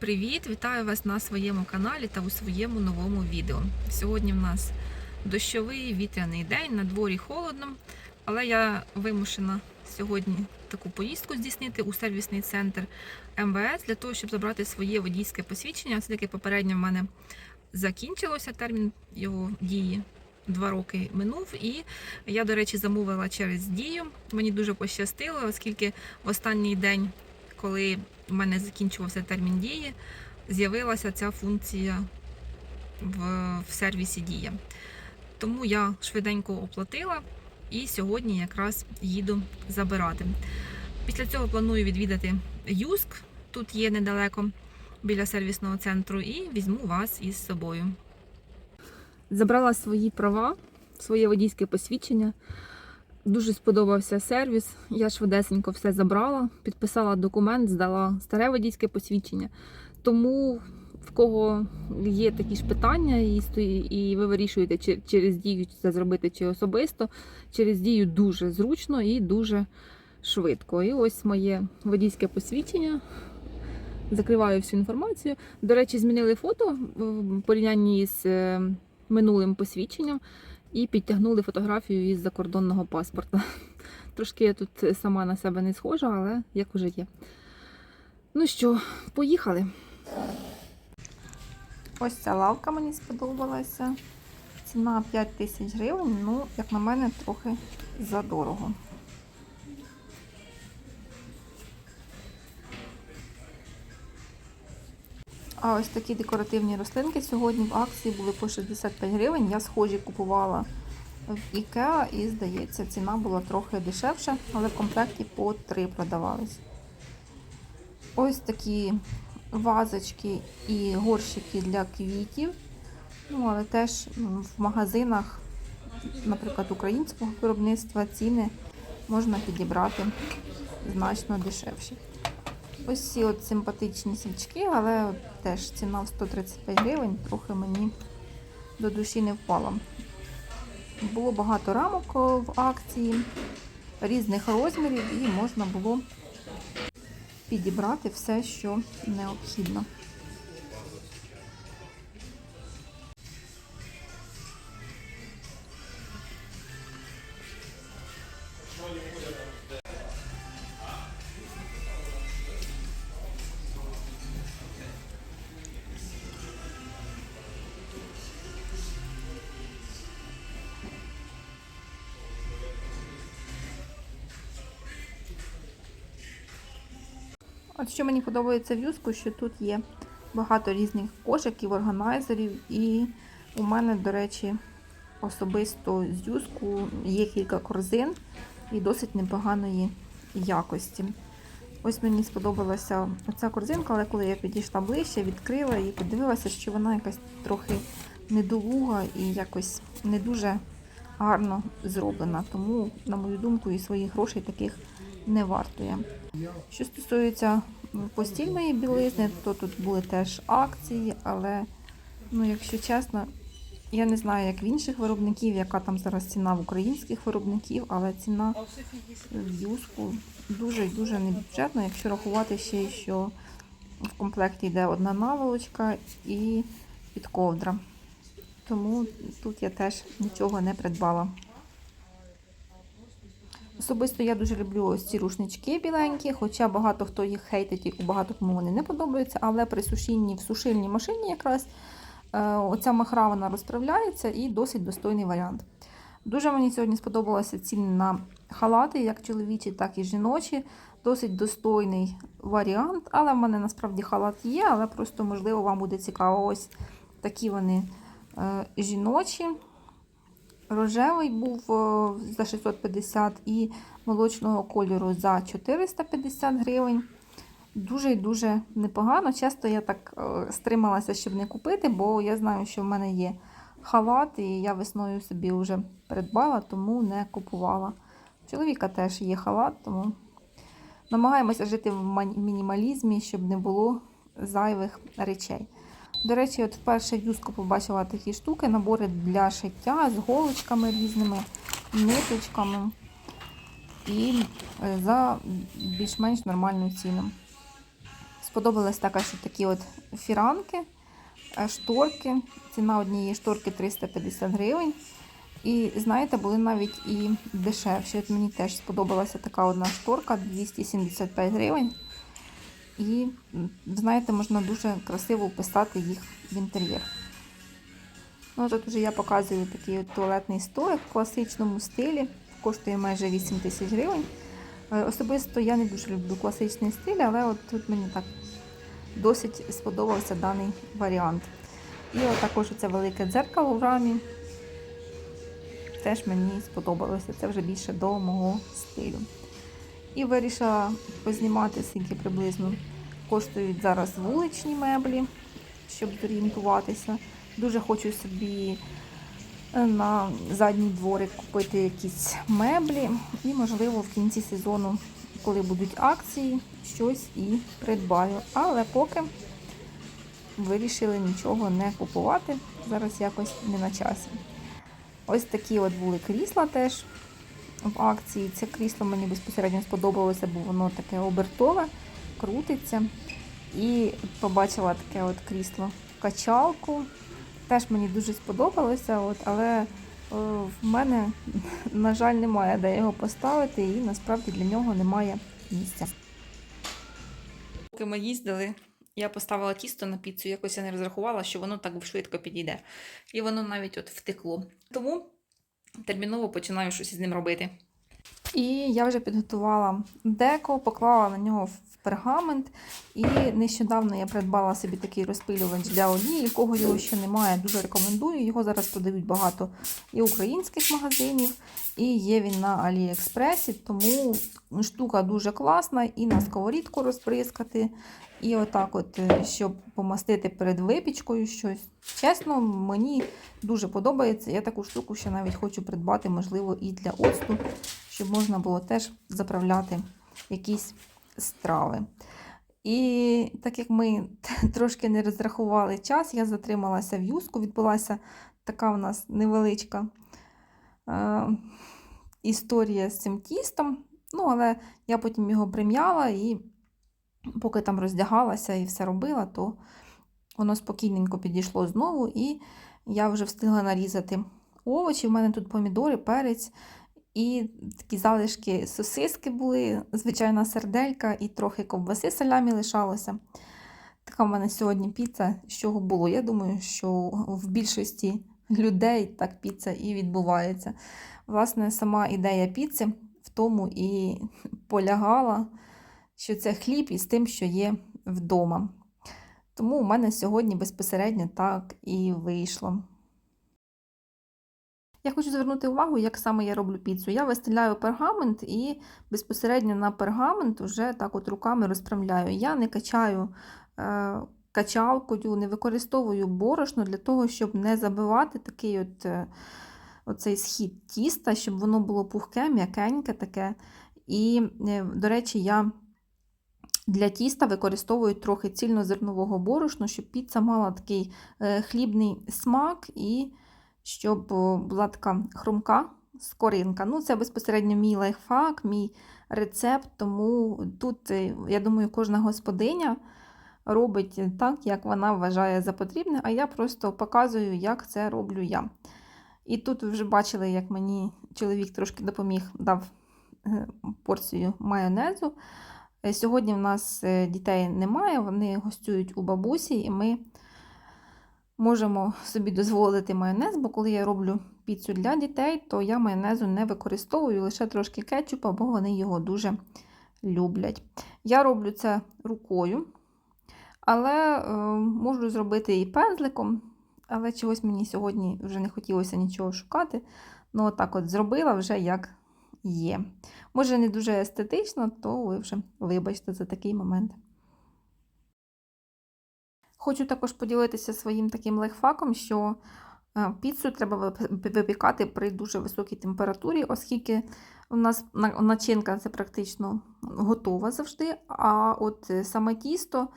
привіт! Вітаю вас на своєму каналі та у своєму новому відео. Сьогодні в нас дощовий вітряний день, на дворі холодно, але я вимушена сьогодні таку поїздку здійснити у сервісний центр МВС для того, щоб забрати своє водійське посвідчення. Оскільки попередньо в мене закінчилося термін його дії. Два роки минув, і я, до речі, замовила через дію. Мені дуже пощастило, оскільки в останній день, коли в мене закінчувався термін дії, з'явилася ця функція в, в сервісі Дія. Тому я швиденько оплатила і сьогодні якраз їду забирати. Після цього планую відвідати Юск, тут є недалеко біля сервісного центру, і візьму вас із собою. Забрала свої права, своє водійське посвідчення. Дуже сподобався сервіс. Я швидесенько все забрала, підписала документ, здала старе водійське посвідчення. Тому в кого є такі ж питання, і, і ви вирішуєте чи- через дію це зробити чи особисто, через дію дуже зручно і дуже швидко. І ось моє водійське посвідчення. Закриваю всю інформацію. До речі, змінили фото в порівнянні з е, минулим посвідченням і підтягнули фотографію із закордонного паспорта. Трошки я тут сама на себе не схожа, але як уже є. Ну що, поїхали. Ось ця лавка мені сподобалася. Ціна 5 тисяч гривень, ну, як на мене, трохи задорого. А ось такі декоративні рослинки сьогодні в акції були по 65 гривень. Я схожі купувала в Ікеа і, здається, ціна була трохи дешевша, але в комплекті по 3 продавались. Ось такі вазочки і горщики для квітів. Ну, але теж в магазинах, наприклад, українського виробництва ціни можна підібрати значно дешевші. Ось ці от симпатичні свічки, але теж ціна в 135 гривень, трохи мені до душі не впала. Було багато рамок в акції різних розмірів, і можна було підібрати все, що необхідно. Що мені подобається в юску, що тут є багато різних кошиків, органайзерів, і у мене, до речі, особисто з юску є кілька корзин і досить непоганої якості. Ось мені сподобалася оця корзинка, але коли я підійшла ближче, відкрила і подивилася, що вона якась трохи недолуга і якось не дуже гарно зроблена. Тому, на мою думку, і своїх грошей таких не вартує. Що стосується постільної білизни, то тут були теж акції, але, ну, якщо чесно, я не знаю, як в інших виробників, яка там зараз ціна в українських виробників, але ціна в юску дуже і дуже небюджетна, якщо рахувати ще, що в комплекті йде одна наволочка і підковдра. Тому тут я теж нічого не придбала. Особисто я дуже люблю ось ці рушнички біленькі, хоча багато хто їх хейтить і багато кому вони не подобаються, але при сушінні в сушильній машині якраз е, оця махра вона розправляється і досить достойний варіант. Дуже мені сьогодні сподобалися ціни на халати, як чоловічі, так і жіночі. Досить достойний варіант, але в мене насправді халат є, але просто, можливо, вам буде цікаво. Ось такі вони е, жіночі. Рожевий був е, за 650 і молочного кольору за 450 гривень. Дуже і дуже непогано. Часто я так е, стрималася, щоб не купити, бо я знаю, що в мене є халат, і я весною собі вже придбала, тому не купувала. У чоловіка теж є халат, тому намагаємося жити в мінімалізмі, щоб не було зайвих речей. До речі, от вперше Юску побачила такі штуки, набори для шиття з голочками різними, ниточками і е, за більш-менш нормальну ціну. Сподобалось також що такі от фіранки, е, шторки. Ціна однієї шторки 350 гривень. І знаєте, були навіть і дешевші. От мені теж сподобалася така одна шторка 275 гривень. І, знаєте, можна дуже красиво вписати їх в інтер'єр. Ну, тут вже я показую такий от туалетний столик в класичному стилі. Коштує майже 8 тисяч гривень. Е, Особисто я не дуже люблю класичний стиль, але от тут мені так досить сподобався даний варіант. І от також це велике дзеркало в рамі. Теж мені сподобалося. Це вже більше до мого стилю. І вирішила познімати, скільки приблизно коштують зараз вуличні меблі, щоб зорієнтуватися. Дуже хочу собі е, на задній дворик купити якісь меблі. І, можливо, в кінці сезону, коли будуть акції, щось і придбаю. Але поки вирішили нічого не купувати. Зараз якось не на часі. Ось такі от були крісла теж в акції. Це крісло мені безпосередньо сподобалося, бо воно таке обертове, крутиться. І побачила таке от крісло качалку. Теж мені дуже сподобалося, от, але е, в мене, на жаль, немає де його поставити, і насправді для нього немає місця. Поки ми їздили, я поставила тісто на піцу, якось я не розрахувала, що воно так швидко підійде. І воно навіть от втекло. Тому терміново починаю щось із ним робити. І я вже підготувала деко, поклала на нього в пергамент. І нещодавно я придбала собі такий розпилювач для олії. У кого його ще немає, дуже рекомендую. Його зараз продають багато і українських магазинів, і є він на Аліекспресі, тому штука дуже класна і на сковорідку розприскати. І отак, от, е, щоб помастити перед випічкою щось. Чесно, мені дуже подобається. Я таку штуку ще навіть хочу придбати, можливо, і для оцту, щоб можна було теж заправляти якісь страви. І так як ми трошки не розрахували час, я затрималася в юску. Відбулася така в нас невеличка е, історія з цим тістом. Ну, але я потім його прим'яла і поки там роздягалася і все робила, то воно спокійненько підійшло знову, і я вже встигла нарізати овочі. У мене тут помідори, перець і такі залишки сосиски були, звичайна серделька і трохи ковбаси салямі лишалося. Така в мене сьогодні піца, з чого було. Я думаю, що в більшості людей так піца і відбувається. Власне, сама ідея піци в тому і полягала, що це хліб із тим, що є вдома. Тому у мене сьогодні безпосередньо так і вийшло. Я хочу звернути увагу, як саме я роблю піцу. Я вистеляю пергамент і безпосередньо на пергамент вже так от руками розправляю. Я не качаю е, качалкою, не використовую борошно для того, щоб не забивати такий от, е, оцей схід тіста, щоб воно було пухке, м'якеньке таке. І, е, до речі, я для тіста використовую трохи цільнозернового борошну, щоб піца мала такий е, хлібний смак і щоб була така хрумка скоринка. Ну, це безпосередньо мій лайфхак, мій рецепт, тому тут, е, я думаю, кожна господиня робить так, як вона вважає за потрібне, а я просто показую, як це роблю я. І тут ви вже бачили, як мені чоловік трошки допоміг, дав е, порцію майонезу. Е, Сьогодні в нас дітей немає, вони гостюють у бабусі, і ми можемо собі дозволити майонез, бо коли я роблю піцу для дітей, то я майонезу не використовую лише трошки кетчупа, бо вони його дуже люблять. Я роблю це рукою, але е, можу зробити і пензликом, але чогось мені сьогодні вже не хотілося нічого шукати. Ну, отак от зробила вже як є. Може, не дуже естетично, то ви вже вибачте за такий момент. Хочу також поділитися своїм таким лайфхаком, що е, піцу треба випікати при дуже високій температурі, оскільки у нас начинка це практично готова завжди. А от саме тісто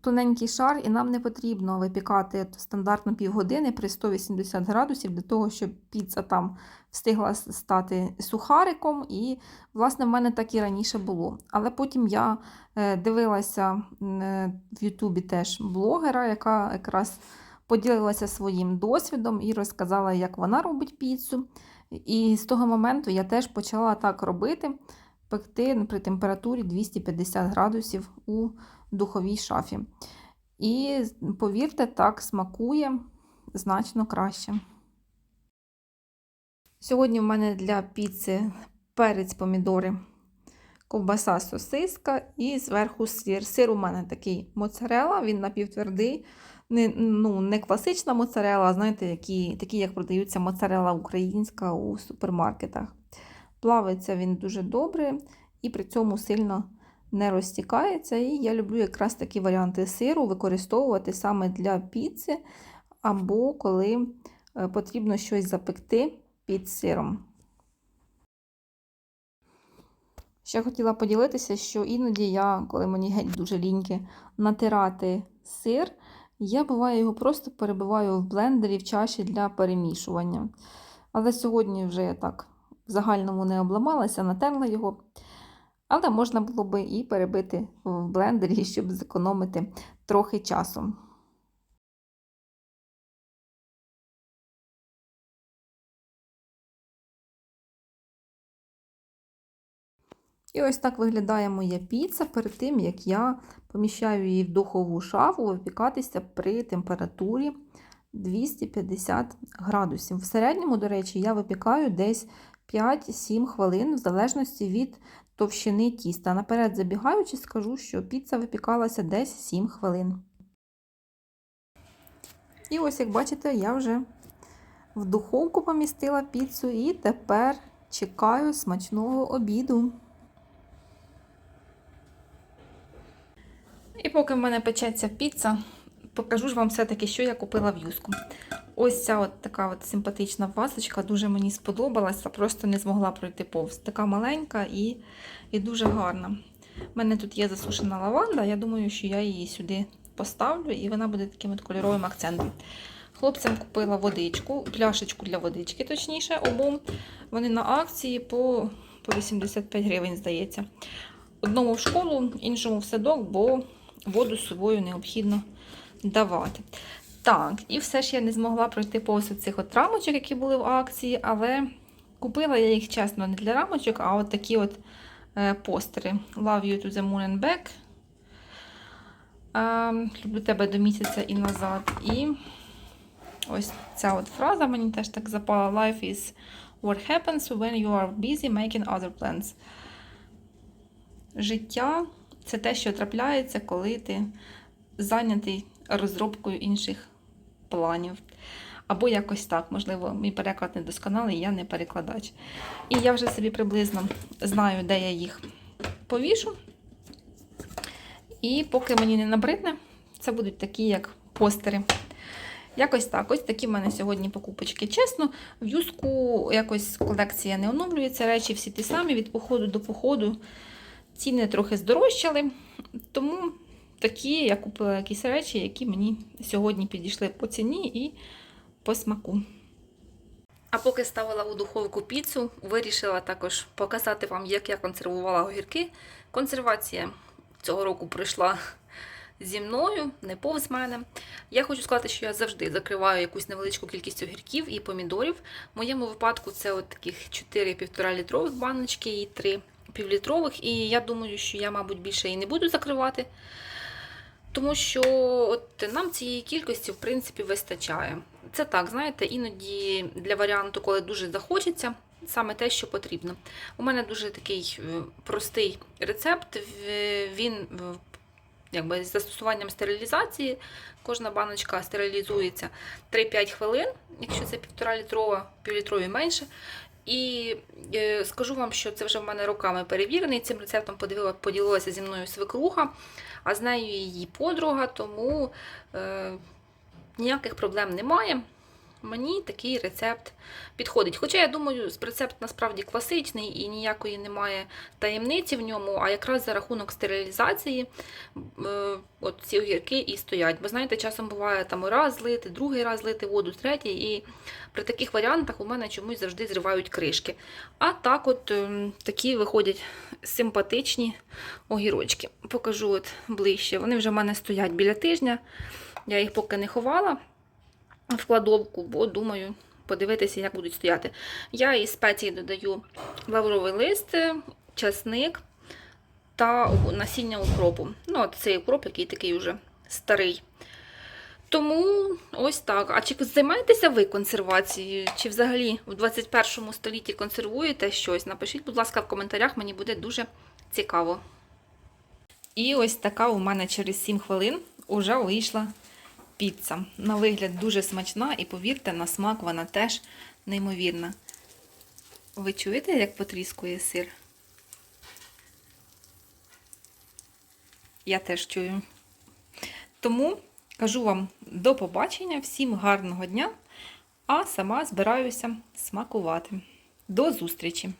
тоненький шар, і нам не потрібно випікати стандартно півгодини при 180 градусів для того, щоб піца там встигла стати сухариком. І, власне, в мене так і раніше було. Але потім я е, дивилася е, в Ютубі теж блогера, яка якраз поділилася своїм досвідом і розказала, як вона робить піцу. І з того моменту я теж почала так робити, пекти при температурі 250 градусів у духовій шафі. І повірте, так смакує значно краще. Сьогодні в мене для піци перець, помідори, ковбаса, сосиска і зверху сир. Сир у мене такий моцарела, він напівтвердий. Не, ну, не класична моцарела, а знаєте, які, такі, як продаються моцарела українська у супермаркетах. Плавиться він дуже добре і при цьому сильно не розтікається. І я люблю якраз такі варіанти сиру використовувати саме для піци, або коли е, потрібно щось запекти під сиром. Ще хотіла поділитися, що іноді я, коли мені геть дуже ліньки натирати сир, я буває його просто перебиваю в блендері в чаші для перемішування. Але сьогодні вже я так в загальному не обламалася, натерла його. Але можна було би і перебити в блендері, щоб зекономити трохи часу. І ось так виглядає моя піца перед тим, як я поміщаю її в духову шафу випікатися при температурі 250 градусів. В середньому, до речі, я випікаю десь 5-7 хвилин, в залежності від товщини тіста. Наперед забігаючи, скажу, що піца випікалася десь 7 хвилин. І ось, як бачите, я вже в духовку помістила піцу і тепер чекаю смачного обіду. І поки в мене печеться піца, покажу ж вам все-таки, що я купила в юску. Ось ця от така от симпатична вазочка, дуже мені сподобалася, просто не змогла пройти повз. Така маленька і, і дуже гарна. У мене тут є засушена лаванда, я думаю, що я її сюди поставлю і вона буде таким от кольоровим акцентом. Хлопцям купила водичку, пляшечку для водички, точніше, обом. Вони на акції по, по 85 гривень, здається. Одному в школу, іншому в садок, бо воду з собою необхідно давати. Так, і все ж я не змогла пройти повз цих от рамочок, які були в акції, але купила я їх, чесно, не для рамочок, а от такі от е, постери. Love you to the moon and back. Е, люблю тебе до місяця і назад. І ось ця от фраза мені теж так запала. Life is what happens when you are busy making other plans. Життя це те, що трапляється, коли ти зайнятий розробкою інших планів. Або якось так, можливо, мій переклад недосконалий, я не перекладач. І я вже собі приблизно знаю, де я їх повішу. І поки мені не набридне, це будуть такі, як постери. Якось так. Ось такі в мене сьогодні покупочки. Чесно, в юску якось колекція не оновлюється. Речі всі ті самі від походу до походу. Ціни трохи здорожчали, тому такі я купила якісь речі, які мені сьогодні підійшли по ціні і по смаку. А поки ставила у духовку піцу, вирішила також показати вам, як я консервувала огірки. Консервація цього року пройшла зі мною, не повз мене. Я хочу сказати, що я завжди закриваю якусь невеличку кількість огірків і помідорів. В моєму випадку це от таких 4 1,5 літрових баночки і 3 півлітрових. І я думаю, що я, мабуть, більше і не буду закривати. Тому що от нам цієї кількості, в принципі, вистачає. Це так, знаєте, іноді для варіанту, коли дуже захочеться, саме те, що потрібно. У мене дуже такий е, простий рецепт. Він якби з застосуванням стерилізації. Кожна баночка стерилізується 3-5 хвилин, якщо це півтора літрова, півлітрові менше. І е, скажу вам, що це вже в мене роками перевірений. Цим рецептом подивила, поділилася зі мною свекруха, а з нею її подруга, тому е, ніяких проблем немає. Мені такий рецепт підходить. Хоча я думаю, рецепт насправді класичний і ніякої немає таємниці в ньому, а якраз за рахунок стерилізації е, от ці огірки і стоять. Бо знаєте, часом буває там раз злити, другий раз злити воду, третій, і при таких варіантах у мене чомусь завжди зривають кришки. А так, от ем, такі виходять симпатичні огірочки. Покажу от ближче. Вони вже в мене стоять біля тижня. Я їх поки не ховала в кладовку, бо думаю подивитися, як будуть стояти. Я із спеції додаю лавровий лист, часник та насіння укропу. Ну, цей укроп, який такий уже старий. Тому ось так. А чи займаєтеся ви консервацією? Чи взагалі в 21 столітті консервуєте щось? Напишіть, будь ласка, в коментарях, мені буде дуже цікаво. І ось така у мене через 7 хвилин уже вийшла піца. На вигляд дуже смачна, і повірте, на смак вона теж неймовірна. Ви чуєте, як потріскує сир? Я теж чую. Тому кажу вам до побачення, всім гарного дня, а сама збираюся смакувати. До зустрічі!